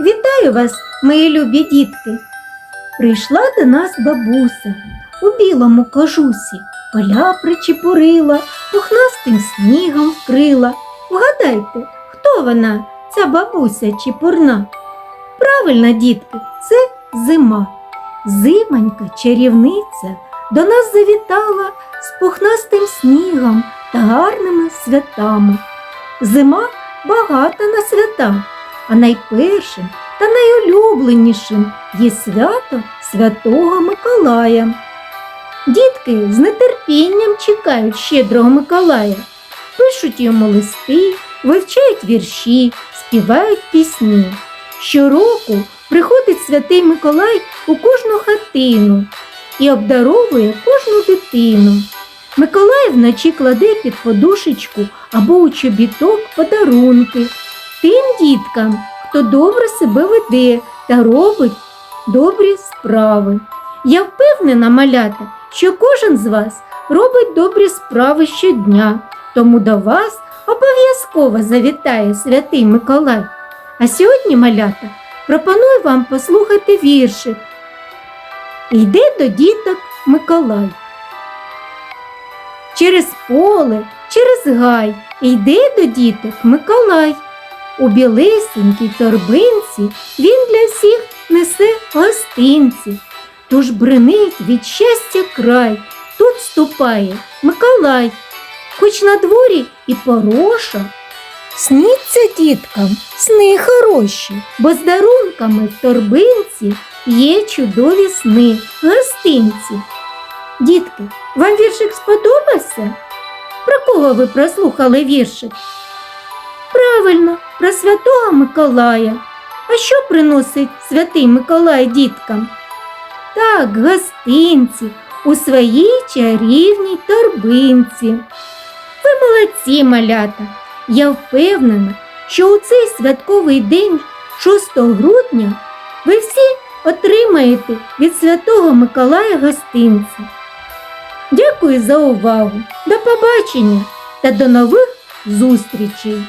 Вітаю вас, мої любі дітки. Прийшла до нас бабуся у білому кожусі, поля причепурила, пухнастим снігом вкрила. Вгадайте, хто вона, ця бабуся чепурна? Правильно, дітки, це зима. Зимонька, чарівниця, до нас завітала з пухнастим снігом та гарними святами. Зима багата на свята, а найпершим та найулюбленішим є свято Святого Миколая. Дітки з нетерпінням чекають щедрого Миколая, пишуть йому листи, вивчають вірші, співають пісні. Щороку приходить святий Миколай у кожну хатину і обдаровує кожну дитину. Миколай вночі кладе під подушечку або у чобіток подарунки тим діткам, хто добре себе веде та робить добрі справи. Я впевнена, малята, що кожен з вас робить добрі справи щодня, тому до вас обов'язково завітає святий Миколай. А сьогодні, малята, пропоную вам послухати віршик. Йде до діток Миколай. Через поле, через гай йде до діток Миколай. У білесенькій торбинці він для всіх несе гостинці. Тож бренить від щастя край, тут ступає Миколай, хоч на дворі і пороша. Сніться діткам сни хороші, бо з дарунками в торбинці є чудові сни, гостинці. Дітки, вам віршик сподобався? Про кого ви прослухали віршик? Правильно, про святого Миколая. А що приносить святий Миколай діткам? Так, гостинці у своїй чарівній торбинці. Ви молодці, малята. Я впевнена, що у цей святковий день, 6 грудня, ви всі отримаєте від святого Миколая гостинці. Дякую за увагу. До побачення та до нових зустрічей!